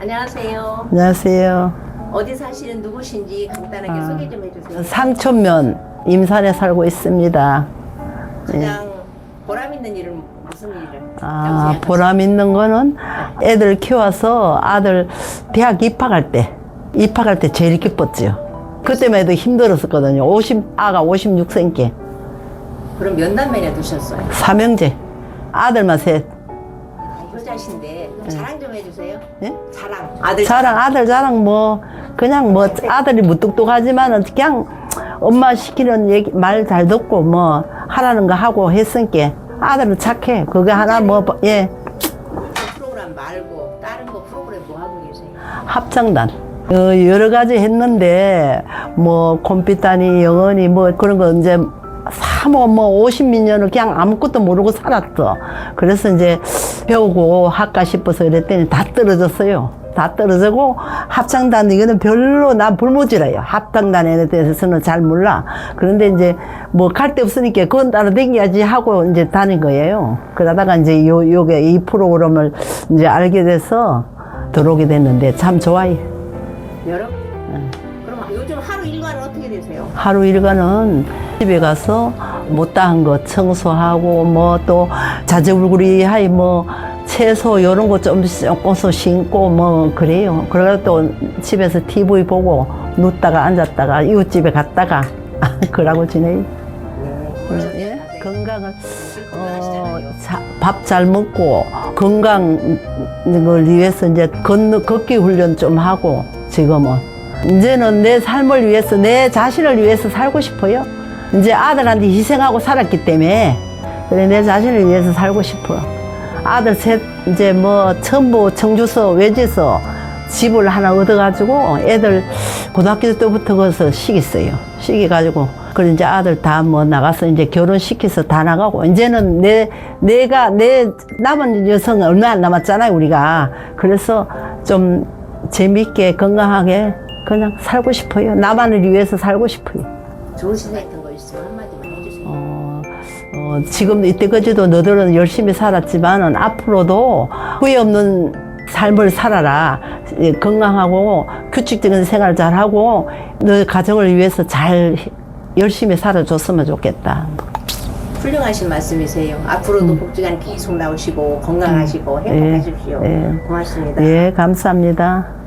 안녕하세요. 안녕하세요. 어디 사시는 누구신지 간단하게 아. 소개 좀 해주세요. 상천면 임산에 살고 있습니다. 가장 보람 있는 일은 무슨 일을? 아, 보람 있는 거는 애들 키워서 아들 대학 입학할 때, 입학할 때 제일 기뻤지요. 그때만 해도 힘들었었거든요. 50, 아가 56세인께. 그럼 몇 남매나 두셨어요? 삼형제. 아들만 셋. 다 효자신데 그럼 자랑 좀 해주세요. 예? 자랑. 아들 자랑, 아들 자랑 뭐, 그냥 뭐, 아들이 무뚝뚝하지만은 그냥 엄마 시키는 얘기, 말 잘 듣고 뭐, 하라는 거 하고 했으니까 아들은 착해. 그게 하나 뭐, 예, 프로그램 말고 다른 거 프로그램 뭐 하고 계세요? 합창단. 어, 여러 가지 했는데, 뭐, 컴퓨터니, 영어니, 뭐, 그런 거 이제, 사모, 뭐, 50몇 년을 그냥 아무것도 모르고 살았어. 그래서 이제 배우고 할까 싶어서 이랬더니 다 떨어졌어요. 다 떨어지고, 합창단, 이거는 별로 난 불모지라요. 합창단에 대해서는 잘 몰라. 그런데 이제, 뭐, 갈 데 없으니까 그건 따라 댕겨야지 하고 이제 다닌 거예요. 그러다가 이제 요, 요게, 이 프로그램을 이제 알게 돼서 들어오게 됐는데 참 좋아요. 여러? 그럼 요즘 하루 일과는 어떻게 되세요? 하루 일과는 집에 가서 못다한 거 청소하고 뭐 또 자재불구리 하이 뭐 채소 요런 거좀 씻고서 신고 뭐 그래요. 그러다 또 집에서 TV 보고 눕다가 앉았다가 이웃집에 갔다가 그러고 지내요. 예? 건강을 어, 밥 잘 먹고 건강을 위해서 이제 걷는 걷기 훈련 좀 하고 지금은 이제는 내 삶을 위해서 내 자신을 위해서 살고 싶어요. 이제 아들한테 희생하고 살았기 때문에 그래 내 자신을 위해서 살고 싶어. 아들 셋 이제 뭐 전부 청주서 외지서 집을 하나 얻어가지고 애들 고등학교 때부터 거기서 시기어요. 시기가지고 그래 이제 아들 다 뭐 나가서 이제 결혼시켜서 다 나가고 이제는 내 내가 내 남은 여성 얼마 안 남았잖아요 우리가 그래서 좀 재밌게 건강하게 그냥 살고 싶어요. 나만을 위해서 살고 싶어요. 좋은 거 있으면 한마디만 해주세요. 어, 어, 지금 이때까지도 너들은 열심히 살았지만은 앞으로도 후회 없는 삶을 살아라. 예, 건강하고 규칙적인 생활 잘 하고 너 가정을 위해서 잘 열심히 살아줬으면 좋겠다. 훌륭하신 말씀이세요. 앞으로도 복지관 계속 나오시고 건강하시고 행복하십시오. 예. 고맙습니다. 예, 감사합니다.